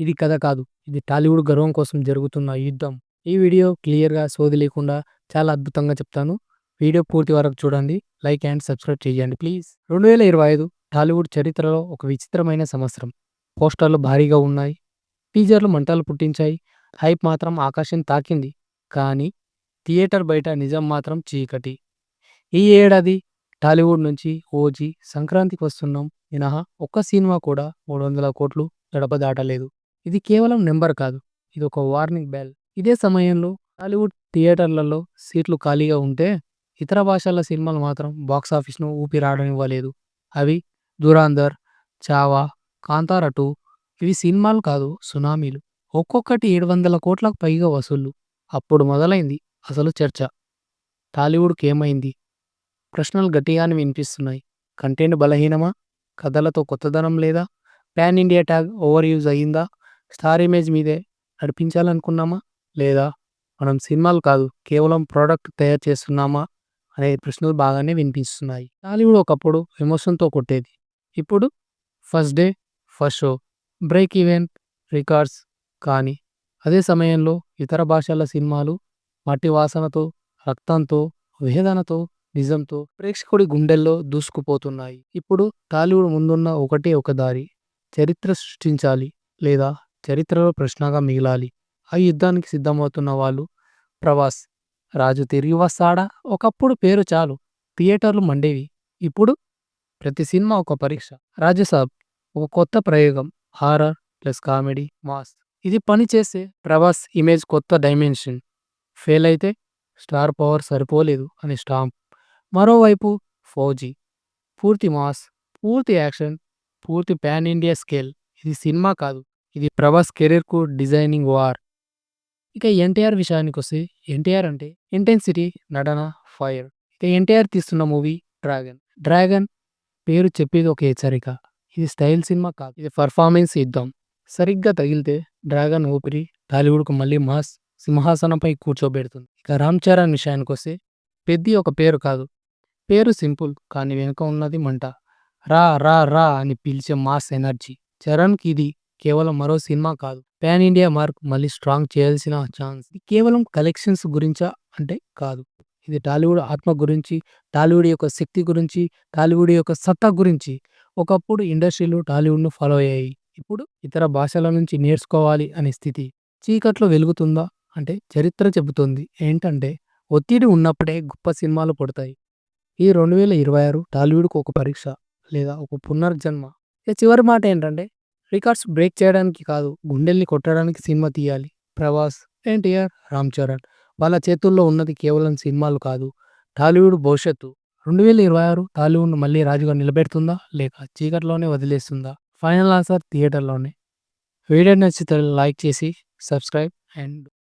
ఇది కథ కాదు. ఇది టాలీవుడ్ గర్వం కోసం జరుగుతున్న యుద్ధం. ఈ వీడియో క్లియర్‌గా సోది లేకుండా చాలా అద్భుతంగా చెప్తాను. వీడియో పూర్తి వరకు చూడండి. లైక్ అండ్ సబ్స్క్రైబ్ చేయండి ప్లీజ్. 2025 టాలీవుడ్ చరిత్రలో ఒక విచిత్రమైన సంవత్సరం. పోస్టర్లు భారీగా ఉన్నాయి. టీజర్లు మంటలు పుట్టించాయి. హైప్ మాత్రం ఆకాశం తాకింది. కానీ థియేటర్ బయట నిజం మాత్రం చీకటి. ఈ ఏడాది టాలీవుడ్ నుంచి 'ఓజీ', 'సంక్రాంతికి వస్తున్నాం' మినహా ఒక్క సినిమా కూడా 300 కోట్లు గడప దాటలేదు. ఇది కేవలం నెంబర్ కాదు. ఇది ఒక వార్నింగ్ బెల్. ఇదే సమయంలో టాలీవుడ్ థియేటర్లలో సీట్లు ఖాళీగా ఉంటే, ఇతర భాషల సినిమాలు మాత్రం బాక్సాఫీస్‌ను ఊపిరాడనివ్వలేదు. అవి 'ధురంధర్', 'చావా', 'కాంతార 2' ఇవి సినిమాలు కాదు సునామీలు. ఒక్కొక్కటి 700 కోట్లకు పైగా వసూళ్ళు. అప్పుడు మొదలైంది అసలు చర్చ. టాలీవుడ్‌కేమైంది? ప్రశ్నలు గట్టిగానే వినిపిస్తున్నాయి. కంటెంట్ బలహీనమా? కథలతో కొత్తదనం లేదా? Pan India tag over use అయిందా? స్టార్ ఇమేజ్ మీదే నడిపించాలనుకున్నామా? లేదా మనం సినిమాలు కాదు కేవలం ప్రోడక్ట్ తయారు చేస్తున్నామా అనే ప్రశ్నలు బాగానే వినిపిస్తున్నాయి. టాలీవుడ్ ఒకప్పుడు ఎమోషన్‌తో కొట్టేది. ఇప్పుడు first day, first show, break event records కానీ అదే సమయంలో ఇతర భాషల సినిమాలు మట్టి వాసనతో, రక్తంతో, వేదనతో, నిజంతో ప్రేక్షకుడి గుండెల్లో దూసుకుపోతున్నాయి. ఇప్పుడు టాలీవుడ్ ముందున్న ఒకటే ఒక దారి. చరిత్ర సృష్టించాలి లేదా చరిత్రలో ప్రశ్నగా మిగలాలి. ఆ యుద్ధానికి సిద్ధమవుతున్న వాళ్ళు ప్రభాస్. 'రాజు తిరిగి వస్తాడా' ఒకప్పుడు పేరు చాలు థియేటర్లు మండేవి. ఇప్పుడు ప్రతి సినిమా ఒక పరీక్ష. 'రాజసాబ్' ఒక కొత్త ప్రయోగం. Horror plus comedy, mass. ఇది పని చేస్తే ప్రభాస్ ఇమేజ్ కొత్త డైమెన్షన్. ఫెయిల్ అయితే స్టార్ పవర్ సరిపోలేదు అని స్టాంప్. మరోవైపు 'ఫౌజీ' పూర్తి మాస్, పూర్తి యాక్షన్, పూర్తి ప్యాన్ ఇండియా స్కేల్. ఇది సినిమా కాదు. ఇది ప్రభాస్ కెరీర్‌కు డిజైనింగ్ వార్. ఇక ఎన్టీఆర్ విషయానికొస్తే ఎన్టీఆర్ అంటే ఇంటెన్సిటీ, నటన, ఫైర్. ఇక ఎన్టీఆర్ తీస్తున్న మూవీ 'డ్రాగన్'. 'డ్రాగన్' పేరు చెప్పేది ఒక హెచ్చరిక. ఇది స్టైల్ సినిమా కాదు. ఇది పర్ఫార్మెన్స్ యుద్ధం. సరిగ్గా తగిలితే 'డ్రాగన్' ఊపిరి టాలీవుడ్‌కు మళ్ళీ మాస్ సింహాసనంపై కూర్చోబెడుతుంది. ఇక రామ్ చరణ్ విషయానికొస్తే 'పెద్ది' ఒక పేరు కాదు. పేరు సింపుల్ కానీ వెనుక ఉన్నది మంట. 'రా రా రా' అని పిలిచే మాస్ ఎనర్జీ. చరణ్‌కి ఇది కేవలం మరో సినిమా కాదు. పాన్ ఇండియా మార్క్ మళ్ళీ స్ట్రాంగ్ చేయాల్సిన ఛాన్స్. ఇది కేవలం కలెక్షన్స్ గురించా అంటే కాదు. ఇది టాలీవుడ్ ఆత్మ గురించి, టాలీవుడ్ యొక్క శక్తి గురించి, టాలీవుడ్ యొక్క సత్తా గురించి. ఒకప్పుడు ఇండస్ట్రీలు టాలీవుడ్‌ను ఫాలో అయ్యాయి. ఇప్పుడు ఇతర భాషల నుంచి నేర్చుకోవాలి అనే స్థితి. చీకట్లో వెలుగుతుందా అంటే చరిత్ర చెబుతోంది ఏంటంటే ఒత్తిడి ఉన్నప్పుడే గొప్ప సినిమాలు పుడతాయి. ఈ 2026 టాలీవుడ్‌కు ఒక పరీక్ష లేదా ఒక పునర్జన్మ. ఇక చివరి మాట ఏంటంటే రికార్డ్స్ బ్రేక్ చేయడానికి కాదు గుండెల్ని కొట్టడానికి సినిమా తీయాలి. ప్రభాస్, ఎన్టీఆర్, రామ్ చరణ్ వాళ్ళ చేతుల్లో ఉన్నది కేవలం సినిమాలు కాదు టాలీవుడ్ భవిష్యత్తు. 2026 టాలీవుడ్‌ను మళ్ళీ రాజుగా నిలబెడుతుందా లేక చీకట్లోనే వదిలేస్తుందా? ఫైనల్ ఆన్సర్ థియేటర్‌లోనే. వీడియో నచ్చితే లైక్ చేసి సబ్స్క్రైబ్ అండ్